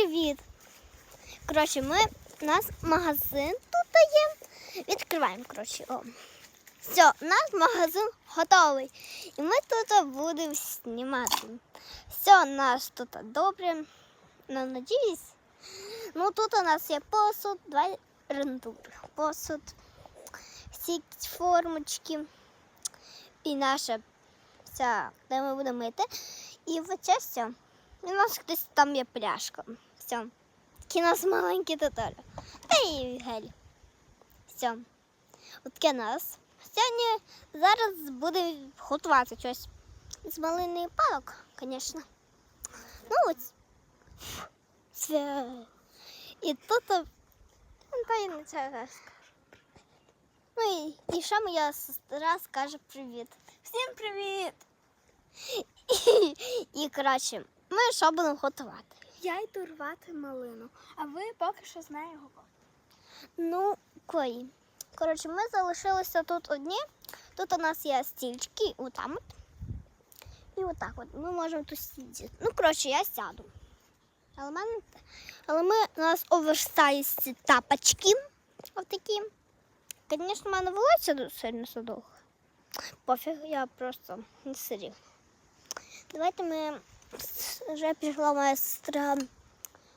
привіт! Коротше, ми у нас магазин тут є. Відкриваємо, коротше. О. Все, у нас магазин готовий. І ми тут будемо знімати. Все у нас тут добре. Ну, надіюсь. Ну тут у нас є посуд, два рендури. Посуд, всі формочки. І наша ця, де ми будемо мити. І в це все. І у нас десь там є пляшка. Все. Такі у нас. Та і гель. Все. От у. Сьогодні зараз будемо готувати щось з малини палок, звісно. Ну ось. Це. І тут ну, та й не це. Ну і, і ще моя сестра скаже привіт. Всім привіт! І, і коротше, ми що будемо готувати? Я йду рвати малину, а ви поки що з говорите. Ну, кої. Коротше, ми залишилися тут одні. Тут у нас є стільчики, отам от. І отак от. Ми можемо тут сидіти. Ну, коротше, я сяду. Але, мене, але ми у нас оверсайз тапочки. Отакі. Звісно, в мене волосся сильно садове. Пофіг, я просто не сидів. Давайте ми вже пішла моя сестра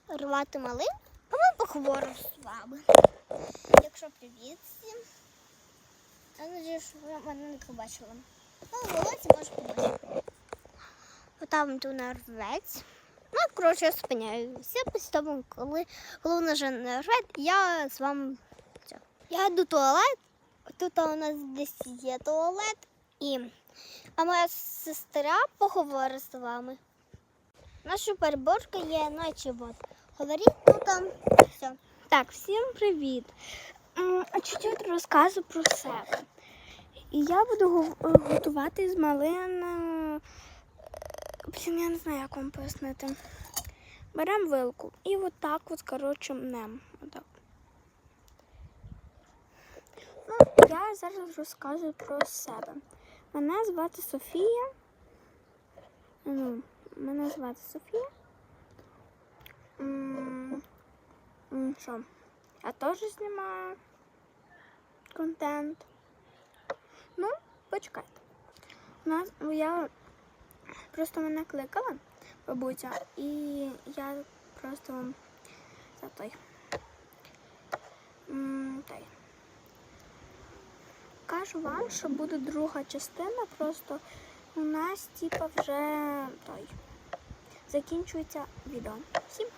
рвати малин, а ми поговоримо з вами. Якщо привіт всім. Я надіюсь, що ви мене не побачили. Ну, волосся може побачити. Отам тут нарветь. Ну, коротше, я спиняюся. Після того, коли головне вже не рве, я з вами. Я йду туалет. Тут у нас десь є туалет. І... А моя сестра поговорить з вами. Наша переборка є наче от. Говоріть тут там. Все. Так, всім привіт. Чуть-чуть розказу про себе. І я буду гов- готувати з малини. е, Блін, я не знаю, як вам пояснити. Беремо вилку і отак от, коротше, мнем. Отак. Ну, я зараз розказую про себе. Мене звати Софія. Ну, мене звати Софія. Що? Я теж знімаю контент. Ну, почекайте. У нас я просто мене кликала бабуся, і я просто за той. Той. Кажу вам, що буде друга частина, просто у нас типа вже той. Закінчується відео. Всім